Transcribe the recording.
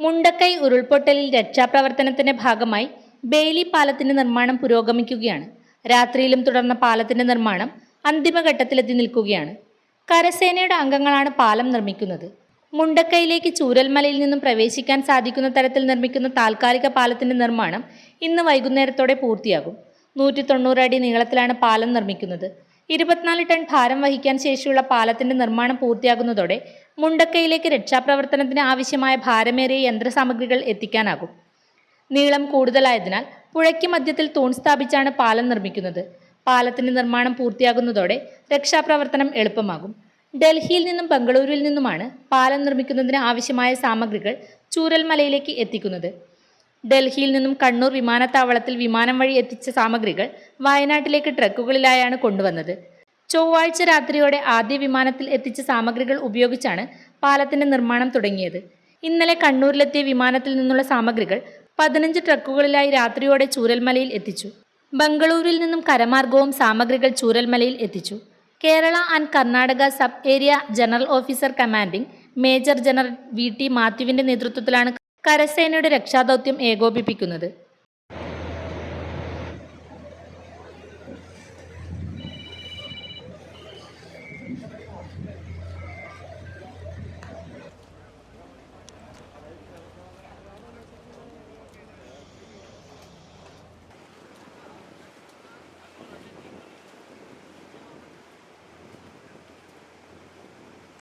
മുണ്ടക്കൈ ഉരുൾപൊട്ടലിൽ രക്ഷാപ്രവർത്തനത്തിന്റെ ഭാഗമായി ബെയിലി പാലത്തിന്റെ നിർമ്മാണം പുരോഗമിക്കുകയാണ്. രാത്രിയിലും തുടർന്ന പാലത്തിന്റെ നിർമ്മാണം അന്തിമഘട്ടത്തിലെത്തി നിൽക്കുകയാണ്. കരസേനയുടെ അംഗങ്ങളാണ് പാലം നിർമ്മിക്കുന്നത്. മുണ്ടക്കൈയിലേക്ക് ചൂരൽമലയിൽ നിന്നും പ്രവേശിക്കാൻ സാധിക്കുന്ന തരത്തിൽ നിർമ്മിക്കുന്ന താൽക്കാലിക പാലത്തിന്റെ നിർമ്മാണം ഇന്ന് വൈകുന്നേരത്തോടെ പൂർത്തിയാകും. നൂറ്റി തൊണ്ണൂറ് അടി നീളത്തിലാണ് പാലം നിർമ്മിക്കുന്നത്. ഇരുപത്തിനാല് ടൺ ഭാരം വഹിക്കാൻ ശേഷിയുള്ള പാലത്തിന്റെ നിർമ്മാണം പൂർത്തിയാകുന്നതോടെ മുണ്ടക്കയിലേക്ക് രക്ഷാപ്രവർത്തനത്തിന് ആവശ്യമായ ഭാരമേറിയ യന്ത്രസാമഗ്രികൾ എത്തിക്കാനാകും. നീളം കൂടുതലായതിനാൽ പുഴയ്ക്ക് മധ്യത്തിൽ തൂൺ സ്ഥാപിച്ചാണ് പാലം നിർമ്മിക്കുന്നത്. പാലത്തിന്റെ നിർമ്മാണം പൂർത്തിയാകുന്നതോടെ രക്ഷാപ്രവർത്തനം എളുപ്പമാകും. ഡൽഹിയിൽ നിന്നും ബംഗളൂരുവിൽ നിന്നുമാണ് പാലം നിർമ്മിക്കുന്നതിന് ആവശ്യമായ സാമഗ്രികൾ ചൂരൽമലയിലേക്ക് എത്തിക്കുന്നത്. ഡൽഹിയിൽ നിന്നും കണ്ണൂർ വിമാനത്താവളത്തിൽ വിമാനം വഴി എത്തിച്ച സാമഗ്രികൾ വയനാട്ടിലേക്ക് ട്രക്കുകളിലായാണ് കൊണ്ടുവന്നത്. ചൊവ്വാഴ്ച രാത്രിയോടെ ആദ്യ വിമാനത്തിൽ എത്തിച്ച സാമഗ്രികൾ ഉപയോഗിച്ചാണ് പാലത്തിന്റെ നിർമ്മാണം തുടങ്ങിയത്. ഇന്നലെ കണ്ണൂരിലെത്തിയ വിമാനത്തിൽ നിന്നുള്ള സാമഗ്രികൾ പതിനഞ്ച് ട്രക്കുകളിലായി രാത്രിയോടെ ചൂരൽമലയിൽ എത്തിച്ചു. ബംഗളൂരുവിൽ നിന്നും കരമാർഗവും സാമഗ്രികൾ ചൂരൽമലയിൽ എത്തിച്ചു. Kerala and Karnataka sub area general officer commanding major general V T മാത്യുവിന്റെ നേതൃത്വത്തിലാണ് കരസേനയുടെ രക്ഷാദൗത്യം ഏകോപിപ്പിക്കുന്നത്.